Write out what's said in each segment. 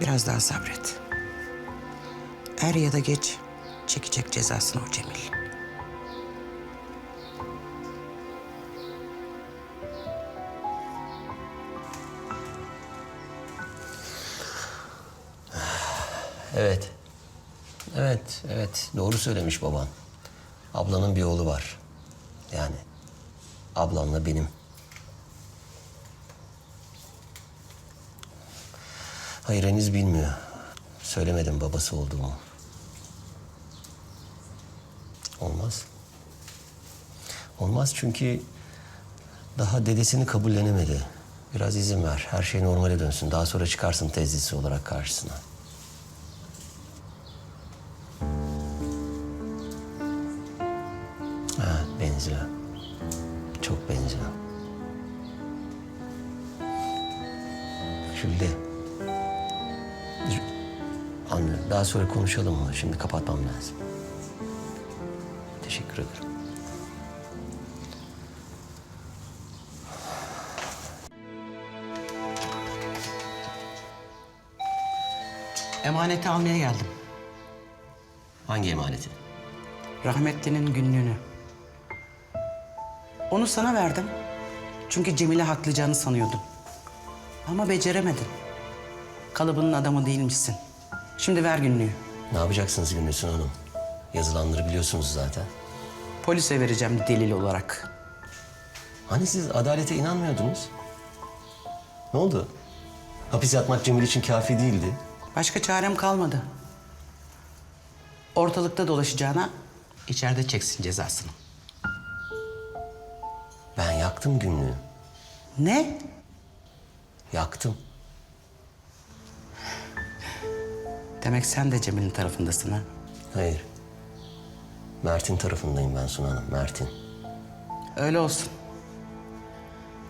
Biraz daha sabret. Er ya da geç çekecek cezasını o Cemil. Evet. Evet, evet. Doğru söylemiş baban. Ablanın bir oğlu var. Yani ablamla benim. Hayır henüz bilmiyor. Söylemedim babası olduğumu. Olmaz. Olmaz çünkü daha dedesini kabullenemedi. Biraz izin ver. Her şey normale dönsün. Daha sonra çıkarsın teyzesi olarak karşısına. Ha, benziyor. Çok benziyor. Jülde. Daha sonra konuşalım mı? Şimdi kapatmam lazım. Teşekkür ederim. Emaneti almaya geldim. Hangi emaneti? Rahmetlinin günlüğünü. Onu sana verdim. Çünkü Cemil'e haklayacağını sanıyordum. Ama beceremedin. Kalıbının adamı değilmişsin. Şimdi ver günlüğü. Ne yapacaksınız Gülnüsün Hanım? Yazılanları biliyorsunuz zaten. Polise vereceğim delil olarak. Hani siz adalete inanmıyordunuz? Ne oldu? Hapis yatmak Cemil için kafi değildi. Başka çarem kalmadı. Ortalıkta dolaşacağına içeride çeksin cezasını. Ben yaktım günlüğü. Ne? Yaktım. Demek sen de Cemil'in tarafındasın ha? Hayır. Mert'in tarafındayım ben Suna Hanım, Mert'in. Öyle olsun.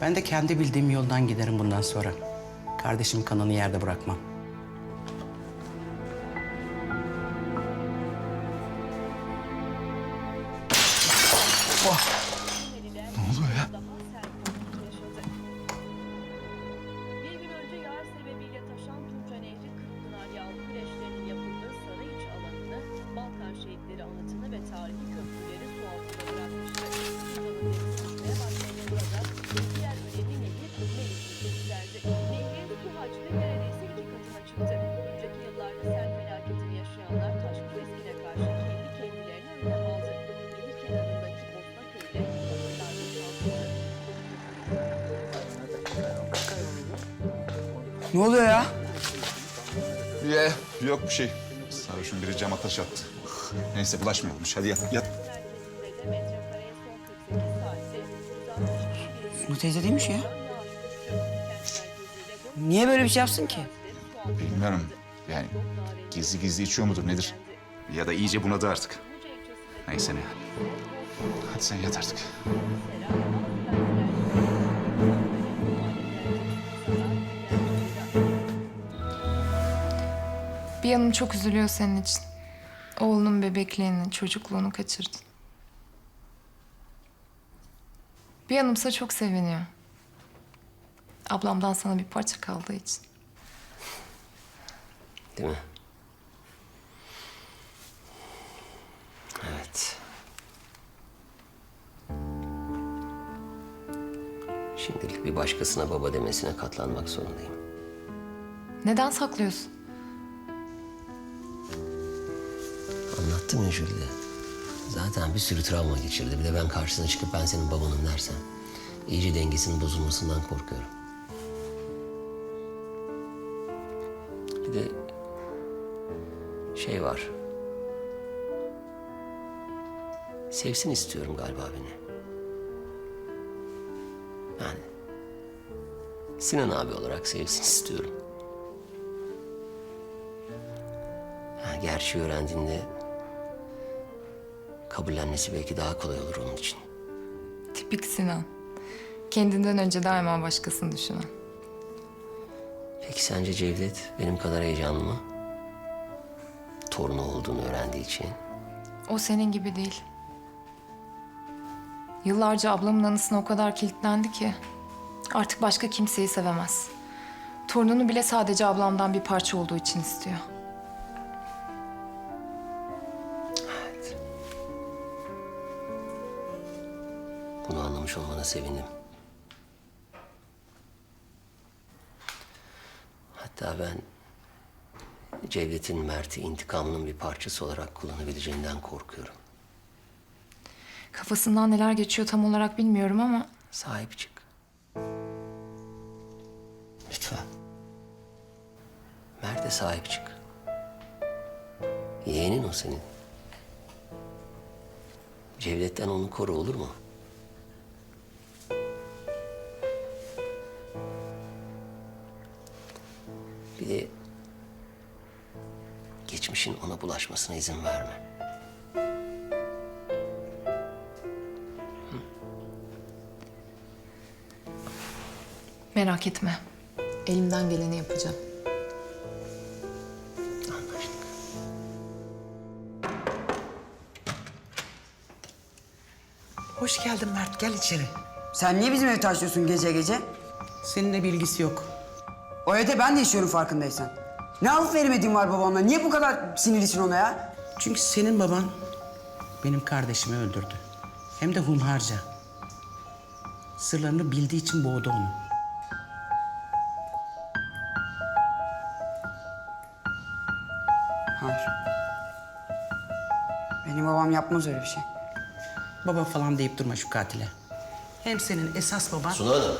Ben de kendi bildiğim yoldan giderim bundan sonra. Kardeşim kanını yerde bırakmam. Ne oluyor ya? Ye, yok bir şey. Sarhoşun biri cama taş attı. Neyse bulaşmıyormuş. Hadi yat, yat. merkezinde de metrekareye son 48 saatte Bu teyze değilmiş ya. Niye böyle bir şey yapsın ki? Bilmiyorum. Yani gizli gizli içiyor mudur nedir? Ya da iyice bunadı artık. Neyse ne. Hadi sen yat artık. Bir yanım çok üzülüyor senin için. Oğlunun bebekliğini, çocukluğunu kaçırdın. Bir yanımsa çok seviniyor. Ablamdan sana bir parça kaldığı için. Değil mi? Evet. Şimdilik bir başkasına baba demesine katlanmak zorundayım. Neden saklıyorsun? Ya Jülide. Zaten bir sürü travma geçirdi. Bir de ben karşısına çıkıp ben senin babanım dersem... ...iyice dengesinin bozulmasından korkuyorum. Bir de şey var. Sevsin istiyorum galiba beni. Yani Sinan abi olarak sevsin istiyorum. Ha, gerçi öğrendiğinde kabullenmesi belki daha kolay olur onun için. Tipik Sinan. Kendinden önce daima başkasını düşünen. Peki sence Cevdet benim kadar heyecanlı mı? Torunu olduğunu öğrendiği için. O senin gibi değil. Yıllarca ablamın anısına o kadar kilitlendi ki... ...artık başka kimseyi sevemez. Torununu bile sadece ablamdan bir parça olduğu için istiyor. Olmana sevindim. Hatta ben Cevdet'in Mert'i intikamının bir parçası olarak kullanabileceğinden korkuyorum. Kafasından neler geçiyor tam olarak bilmiyorum ama Sahip çık. Lütfen. Mert'e sahip çık. Yeğenin o senin. Cevdet'ten onu koru olur mu? Bulaşmasına izin verme. merak etme. Elimden geleni yapacağım. Anlaştık. Hoş geldin Mert. Gel içeri. Sen niye bizim evi taşıyorsun gece gece? Seninle bilgisi yok. O evde ben de yaşıyorum farkındaysan. Ne alıp veremediğim var babamla. Niye bu kadar sinirlisin ona ya? Çünkü senin baban benim kardeşimi öldürdü. Hem de hunharca. Sırlarını bildiği için boğdu onu. Hayır. Benim babam yapmaz öyle bir şey. Baba falan deyip durma şu katile. Hem senin esas baban... Suna Hanım.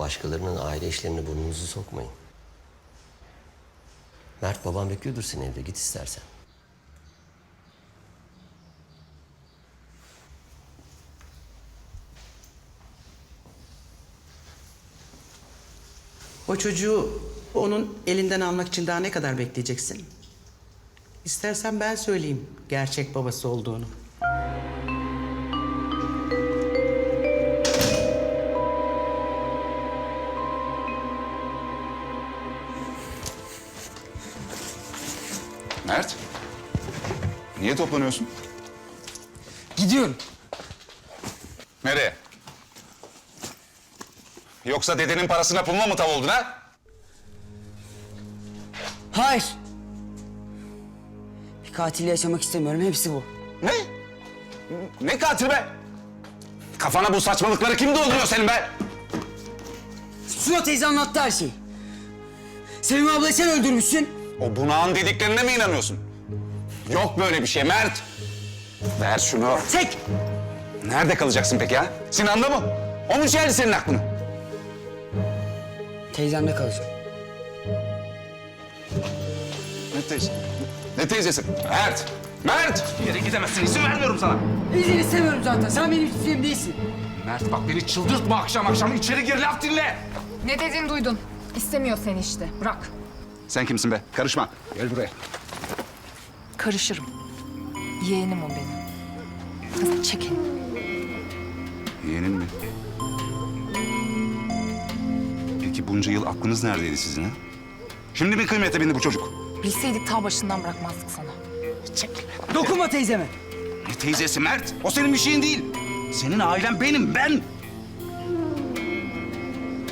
Başkalarının aile işlerine burnunuzu sokmayın. Mert babam bekliyordur seni evde. Git istersen. O çocuğu onun elinden almak için daha ne kadar bekleyeceksin? İstersen ben söyleyeyim gerçek babası olduğunu. Mert. Niye toplanıyorsun? Gidiyorum. Nereye? Yoksa dedenin parasına pulma mı tav oldun ha? Hayır. Bir katille yaşamak istemiyorum. Hepsi bu. Ne? Ne katil be? Kafana bu saçmalıkları kim dolduruyor senin be? Suna teyze anlattı her şeyi. Sevim ablayı sen öldürmüşsün. O bunağın dediklerine mi inanıyorsun? Yok böyle bir şey Mert. Ver şunu. Çek. Nerede kalacaksın peki ha? Sinan'da mı? O mu çeldi senin aklını? Teyzemde kalacağım. Ne teyze? Ne teyzesi? Mert! Mert! Bir yere gidemezsin. İzin vermiyorum sana. İzin istemiyorum zaten. Sen benim hiçbir değilsin. Mert bak beni çıldırtma akşam akşam. içeri gir laf dinle. Ne dediğini duydun. İstemiyor seni işte. Bırak. Sen kimsin be? Karışma. Gel buraya. Karışırım. Yeğenim o benim. Kız çek elini. Yeğenin mi? Peki bunca yıl aklınız neredeydi sizin ha? Şimdi mi kıymete bindi bu çocuk? Bilseydik ta başından bırakmazdık sana. Dokunma teyzeme. Ne teyzesi Mert? O senin bir şeyin değil. Senin ailen benim, ben.